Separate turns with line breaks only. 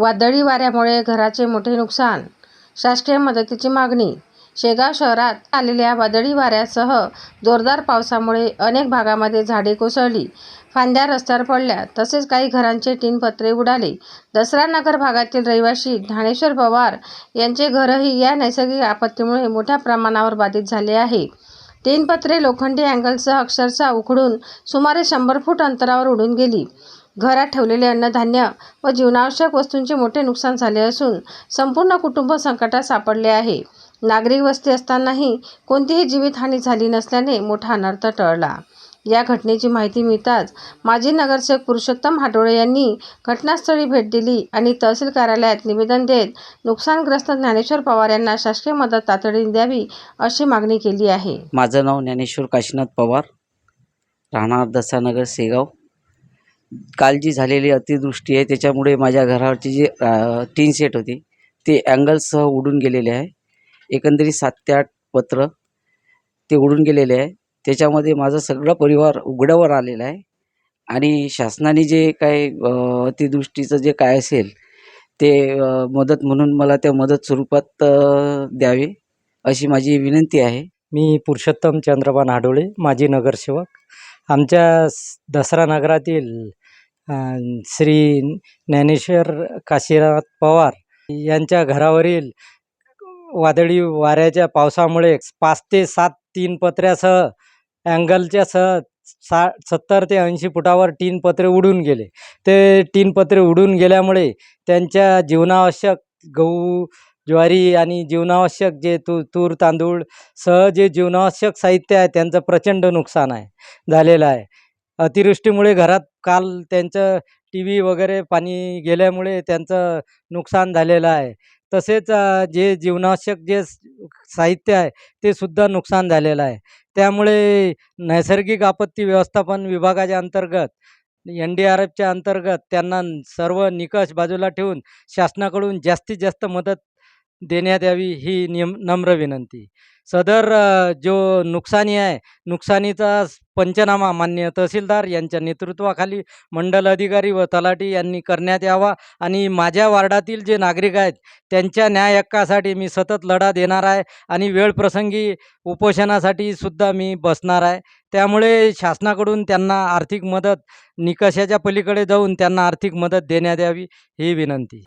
वादळी वाऱ्यामुळे घराचे मोठे नुकसान. शासकीय मदतीची मागणी. शेगाव शहरात आलेल्या वादळी वाऱ्यासह जोरदार पावसामुळे अनेक भागामध्ये झाडे कोसळली. फांद्या रस्त्यावर पडल्या. तसेच काही घरांचे टीनपत्रे उडाले. दसरा नगर भागातील रहिवासी ज्ञानेश्वर पवार यांचे घरही या नैसर्गिक आपत्तीमुळे मोठ्या प्रमाणावर बाधित झाले आहे. टीनपत्रे लोखंडी अँगलसह अक्षरशः उखडून सुमारे शंभर फूट अंतरावर उडून गेली. घरात ठेवलेले अन्नधान्य व जीवनावश्यक वस्तूंचे मोठे नुकसान झाले असून संपूर्ण कुटुंब संकटात सापडले आहे. नागरिक वस्ती असतानाही कोणतीही जीवितहानी झाली नसल्याने मोठा अनर्थ टळला. या घटनेची माहिती मिळताच माजी नगरसेवक पुरुषोत्तम हाडोळे यांनी घटनास्थळी भेट दिली आणि तहसील कार्यालयात निवेदन देत नुकसानग्रस्त ज्ञानेश्वर पवार यांना शासकीय मदत तातडीने द्यावी अशी मागणी केली आहे.
माझं नाव ज्ञानेश्वर काशीनाथ पवार राहणार दसानगर सेगाव काल जी झालेली अतिवृष्टी आहे त्याच्यामुळे माझ्या घरावरची जी टीन सेट होती ते अँगलसह उडून गेलेले आहे. एकंदरीत सात ते आठ पत्र ते उडून गेलेले आहे. त्याच्यामध्ये माझा सगळा परिवार उघड्यावर आलेला आहे. आणि शासनाने जे काय अतिदृष्टीचं जे काय असेल ते मदत म्हणून मला त्या मदत स्वरूपात द्यावी द्यावे अशी माझी विनंती आहे.
मी पुरुषोत्तम चंद्रबान आडोळे माजी नगरसेवक. आमच्या दसरा नगरातील श्री ज्ञानेश्वर काशीनाथ पवार यांच्या घरावरील वादळी वाऱ्याच्या पावसामुळे पाच ते सात तीन पत्र्यासह अँगलच्या सह सा सत्तर ते ऐंशी फुटावर तीन पत्रे उडून गेले. ते तीन पत्रे उडून गेल्यामुळे त्यांच्या जीवनावश्यक गहू ज्वारी आणि जीवनावश्यक जे तू तूर तांदूळ सह जे जीवनावश्यक साहित्य आहे त्यांचं प्रचंड नुकसान आहे झालेलं आहे. अतिवृष्टीमुळे घरात काल त्यांचं टी व्ही वगैरे पाणी गेल्यामुळे त्यांचं नुकसान झालेलं आहे. तसेच जे जीवनावश्यक जे साहित्य आहे ते सुद्धा नुकसान झालेलं आहे. त्यामुळे नैसर्गिक आपत्ती व्यवस्थापन विभागाच्या अंतर्गत एन डी आर एफच्या अंतर्गत त्यांना सर्व निकष बाजूला ठेवून शासनाकडून जास्तीत जास्त मदत देण्यात यावी ही नियम नम्र विनंती. सदर जो नुकसानी आहे नुकसानीचा पंचनामा मान्य तहसीलदार यांच्या नेतृत्वाखाली मंडल अधिकारी व तलाठी यांनी करण्यात यावा आणि माझ्या वार्डातील जे नागरिक आहेत त्यांच्या न्याय हक्कासाठी मी सतत लढा देणार आहे आणि वेळप्रसंगी उपोषणासाठी सुद्धा मी बसणार आहे. त्यामुळे शासनाकडून त्यांना आर्थिक मदत निकषाच्या पलीकडे जाऊन त्यांना आर्थिक मदत देण्यात यावी ही विनंती.